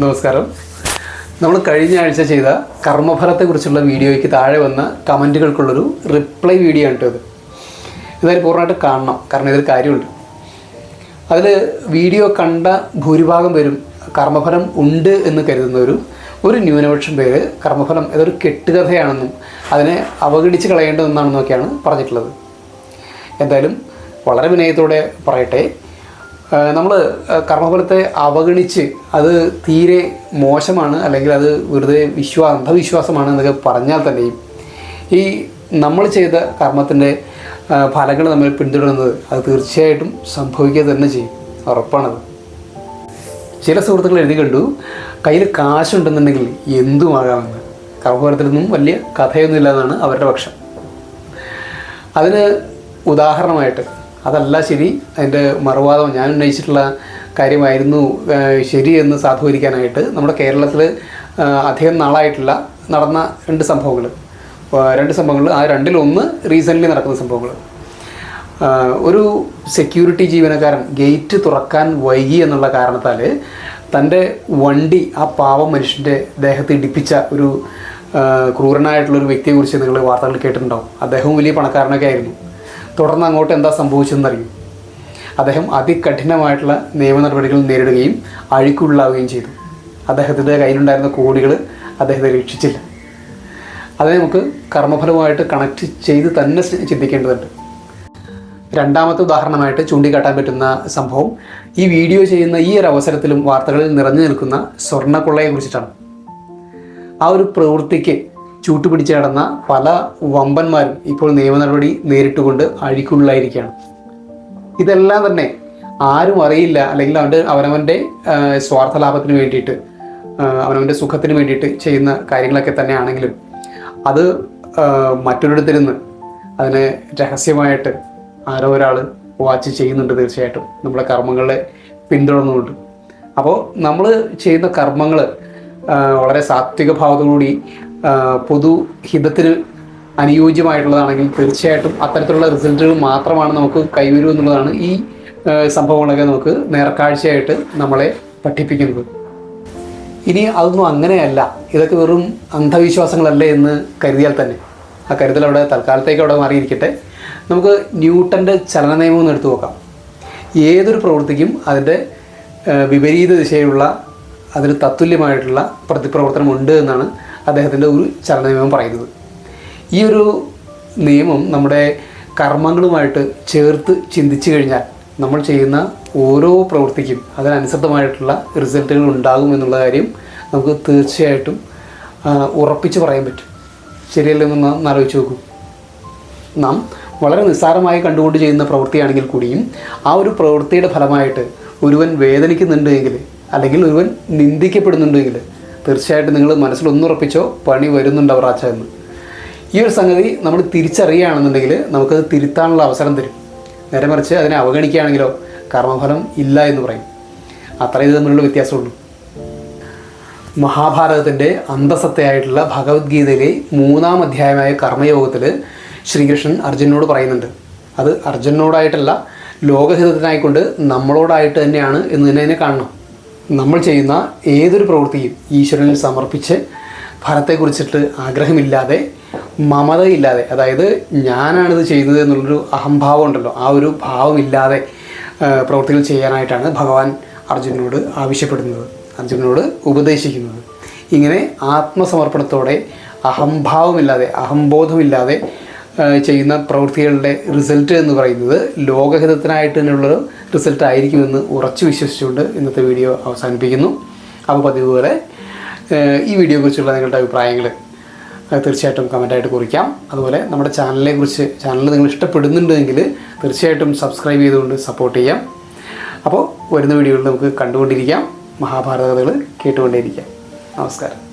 നമസ്കാരം. നമ്മൾ കഴിഞ്ഞ ആഴ്ച ചെയ്ത കർമ്മഫലത്തെക്കുറിച്ചുള്ള വീഡിയോയ്ക്ക് താഴെ വന്ന കമന്റുകൾക്കുള്ളൊരു റിപ്ലൈ വീഡിയോ ആണ് ഇത്. ഇതായി പൂർണമായിട്ട് കാണണം കാരണം ഇതൊരു കാര്യമുണ്ട്. അതിൽ വീഡിയോ കണ്ട ഭൂരിഭാഗം പേരും കർമ്മഫലം ഉണ്ട് എന്ന് കരുതുന്നവരും ഒരു ന്യൂനപക്ഷം പേര് കർമ്മഫലം ഇതൊരു കെട്ടുകഥയാണെന്നും അതിനെ അവഗണിച്ച് കളയേണ്ടതെന്നാണെന്നൊക്കെയാണ് പറഞ്ഞിട്ടുള്ളത്. എന്തായാലും വളരെ വിനയത്തോടെ പറയട്ടെ നമ്മൾ കർമ്മഫലത്തെ അവഗണിച്ച് അത് തീരെ മോശമാണ് അല്ലെങ്കിൽ അത് വെറുതെ വിശ്വാ അന്ധവിശ്വാസമാണ് എന്നൊക്കെ പറഞ്ഞാൽ തന്നെയും ഈ നമ്മൾ ചെയ്ത കർമ്മത്തിന്റെ ഫലങ്ങൾ നമ്മൾ പിന്തുടരുന്നത് അത് തീർച്ചയായിട്ടും സംഭവിക്കുക തന്നെ ചെയ്യും. ഉറപ്പാണത്. ചില സുഹൃത്തുക്കൾ എഴുതി കണ്ടു കയ്യിൽ കാശുണ്ടെന്നുണ്ടെങ്കിൽ എന്തുമാകാമെന്ന് കർമ്മഫലത്തിലൊന്നും വലിയ കഥയൊന്നുമില്ല എന്നാണ് അവരുടെ പക്ഷം. അതിന് ഉദാഹരണമായിട്ട് അതല്ല ശരി അതിന്റെ മറുവാദം ഞാൻ ഉന്നയിച്ചിട്ടുള്ള കാര്യമായിരുന്നു ശരിയെന്ന് സാധൂകരിക്കാനായിട്ട്. നമ്മുടെ കേരളത്തിൽ അധികം നാളായിട്ടില്ല നടന്ന രണ്ട് സംഭവങ്ങൾ രണ്ട് സംഭവങ്ങൾ ആ രണ്ടിലൊന്ന് റീസെന്റ്ലി നടക്കുന്ന സംഭവങ്ങൾ ഒരു സെക്യൂരിറ്റി ജീവനക്കാരൻ ഗേറ്റ് തുറക്കാൻ വൈകി എന്നുള്ള കാരണത്താൽ തന്റെ വണ്ടി ആ പാവം മനുഷ്യന്റെ ദേഹത്ത് ഇടിപ്പിച്ച ഒരു ക്രൂരനായിട്ടുള്ള ഒരു വ്യക്തിയെക്കുറിച്ച് നിങ്ങൾ വാർത്തകൾ കേട്ടിട്ടുണ്ടാവും. അദ്ദേഹവും വലിയ പണക്കാരനൊക്കെ ആയിരുന്നു. തുടർന്ന് അങ്ങോട്ട് എന്താ സംഭവിച്ചതെന്നറിയും. അദ്ദേഹം അതികഠിനമായിട്ടുള്ള നിയമ നടപടികൾ നേരിടുകയും അഴുക്കുള്ളാവുകയും ചെയ്തു. അദ്ദേഹത്തിന്റെ കയ്യിലുണ്ടായിരുന്ന കോടികൾ അദ്ദേഹത്തെ രക്ഷിച്ചില്ല. അതിനെ നമുക്ക് കർമ്മഫലമായിട്ട് കണക്ട് ചെയ്ത് തന്നെ ചിന്തിക്കേണ്ടതുണ്ട്. രണ്ടാമത്തെ ഉദാഹരണമായിട്ട് ചൂണ്ടിക്കാട്ടാൻ പറ്റുന്ന സംഭവം ഈ വീഡിയോ ചെയ്യുന്ന ഈ ഒരു അവസരത്തിലും വാർത്തകളിൽ നിറഞ്ഞു നിൽക്കുന്ന സ്വർണക്കൊള്ളയെ കുറിച്ചിട്ടാണ് ആ ഒരു പ്രവൃത്തിക്ക് ചൂട്ടുപിടിച്ച് നടന്ന പല വമ്പന്മാരും ഇപ്പോൾ നിയമ നടപടി നേരിട്ടുകൊണ്ട് അഴിക്കുള്ളായിരിക്കുകയാണ് ഇതെല്ലാം തന്നെ ആരും അറിയില്ല. അല്ലെങ്കിൽ അവന്റെ അവനവന്റെ സ്വാർത്ഥ ലാഭത്തിന് വേണ്ടിയിട്ട് അവനവന്റെ സുഖത്തിന് വേണ്ടിയിട്ട് ചെയ്യുന്ന കാര്യങ്ങളൊക്കെ തന്നെയാണെങ്കിലും അത് മറ്റൊരിടത്തിരുന്ന് അതിനെ രഹസ്യമായിട്ട് ആരോ ഒരാൾ വാച്ച് ചെയ്യുന്നുണ്ട് തീർച്ചയായിട്ടും. നമ്മുടെ കർമ്മങ്ങളെ പിന്തുടർന്നുകൊണ്ട്. അപ്പോൾ നമ്മൾ ചെയ്യുന്ന കർമ്മങ്ങൾ വളരെ സാത്വിക ഭാവത്തോടുകൂടി ആ, പൊതുഹിതത്തിന് അനുയോജ്യമായിട്ടുള്ളതാണെങ്കിൽ തീർച്ചയായിട്ടും അത്തരത്തിലുള്ള റിസൾട്ടുകൾ മാത്രമാണ് നമുക്ക് കൈവരൂ എന്നുള്ളതാണ് ഈ സംഭവങ്ങളൊക്കെ നമുക്ക് നേർക്കാഴ്ചയായിട്ട് നമ്മളെ പഠിപ്പിക്കുന്നത്. ഇനി അതൊന്നും അങ്ങനെയല്ല. ഇതൊക്കെ വെറും അന്ധവിശ്വാസങ്ങളല്ലേ എന്ന് കരുതിയാൽ തന്നെ. ആ കരുതൽ അവിടെ തൽക്കാലത്തേക്ക് അവിടെ മാറിയിരിക്കട്ടെ. നമുക്ക് ന്യൂട്ടന്റെ ചലന നിയമം ഒന്ന് എടുത്തു നോക്കാം. ഏതൊരു പ്രവൃത്തിക്കും അതിന്റെ വിപരീത ദിശയിലുള്ള അതിന് തത്തുല്യമായിട്ടുള്ള പ്രതിപ്രവർത്തനം ഉണ്ട് എന്നാണ് അദ്ദേഹത്തിന്റെ ഒരു ചലന നിയമം പറയുന്നത്. ഈ ഒരു നിയമം നമ്മുടെ കർമ്മങ്ങളുമായിട്ട് ചേർത്ത് ചിന്തിച്ചു കഴിഞ്ഞാൽ നമ്മൾ ചെയ്യുന്ന ഓരോ പ്രവൃത്തിക്കും അതിനനുസൃതമായിട്ടുള്ള റിസൾട്ടുകൾ ഉണ്ടാകും എന്നുള്ള കാര്യം നമുക്ക് തീർച്ചയായിട്ടും ഉറപ്പിച്ച് പറയാൻ പറ്റും. ശരിയല്ലേ എന്ന് ഒന്ന് ആലോചിച്ച് നോക്കൂ. നാം വളരെ നിസ്സാരമായി കണ്ടുകൊണ്ട് ചെയ്യുന്ന പ്രവൃത്തിയാണെങ്കിൽ കൂടിയും ആ ഒരു പ്രവൃത്തിയുടെ ഫലമായിട്ട് ഒരുവൻ വേദനിക്കുന്നുണ്ടെങ്കിൽ അല്ലെങ്കിൽ ഒരുവൻ നിന്ദിക്കപ്പെടുന്നുണ്ടെങ്കിൽ തീർച്ചയായിട്ടും നിങ്ങൾ മനസ്സിൽ ഒന്നുറപ്പിച്ചോ പണി വരുന്നുണ്ട് അവറാച്ച എന്ന് ഈ ഒരു സംഗതി നമ്മൾ തിരിച്ചറിയുകയാണെന്നുണ്ടെങ്കിൽ നമുക്കത് തിരുത്താനുള്ള അവസരം തരും. നേരെ മറിച്ച് അതിനെ അവഗണിക്കുകയാണെങ്കിലോ കർമ്മഫലം ഇല്ല എന്ന് പറയും. അത്രയും ഇത് തമ്മിലുള്ള വ്യത്യാസമുള്ളൂ. മഹാഭാരതത്തിന്റെ അന്തസത്തയായിട്ടുള്ള ഭഗവത്ഗീതയിലെ മൂന്നാം അധ്യായമായ കർമ്മയോഗത്തിൽ ശ്രീകൃഷ്ണൻ അർജുനോട് പറയുന്നുണ്ട്. അത് അർജുനോടായിട്ടല്ല ലോകഹിതത്തിനായിക്കൊണ്ട് നമ്മളോടായിട്ട് തന്നെയാണ് എന്ന് തന്നെ കാണണം. നമ്മൾ ചെയ്യുന്ന ഏതൊരു പ്രവൃത്തിയും ഈശ്വരനിൽ സമർപ്പിച്ച് ഫലത്തെക്കുറിച്ചിട്ട് ആഗ്രഹമില്ലാതെ മമതയില്ലാതെ അതായത് ഞാനാണിത് ചെയ്യുന്നത് എന്നുള്ളൊരു അഹംഭാവം ഉണ്ടല്ലോ. ആ ഒരു ഭാവമില്ലാതെ പ്രവൃത്തികൾ ചെയ്യാനായിട്ടാണ് ഭഗവാൻ അർജുനനോട് ആവശ്യപ്പെടുന്നത് അർജുനനോട് ഉപദേശിക്കുന്നത്. ഇങ്ങനെ ആത്മസമർപ്പണത്തോടെ അഹംഭാവമില്ലാതെ അഹംബോധമില്ലാതെ ചെയ്യുന്ന പ്രവൃത്തികളുടെ റിസൾട്ട് എന്ന് പറയുന്നത് ലോകഹിതത്തിനായിട്ട് തന്നെയുള്ളൊരു റിസൾട്ട് ആയിരിക്കുമെന്ന് ഉറച്ചു വിശ്വസിച്ചുകൊണ്ട് ഇന്നത്തെ വീഡിയോ അവസാനിപ്പിക്കുന്നു. അപ്പോൾ പതിവ് പോലെ ഈ വീഡിയോയെക്കുറിച്ചുള്ള നിങ്ങളുടെ അഭിപ്രായങ്ങൾ തീർച്ചയായിട്ടും കമന്റായിട്ട് കുറിക്കാം. അതുപോലെ നമ്മുടെ ചാനലിനെ കുറിച്ച് ചാനൽ നിങ്ങൾ ഇഷ്ടപ്പെടുന്നുണ്ടെങ്കിൽ തീർച്ചയായിട്ടും സബ്സ്ക്രൈബ് ചെയ്തുകൊണ്ട് സപ്പോർട്ട് ചെയ്യാം. അപ്പോൾ വരുന്ന വീഡിയോകൾ നമുക്ക് കണ്ടുകൊണ്ടിരിക്കാം. മഹാഭാരത കഥകൾ കേട്ടുകൊണ്ടേയിരിക്കാം. നമസ്കാരം.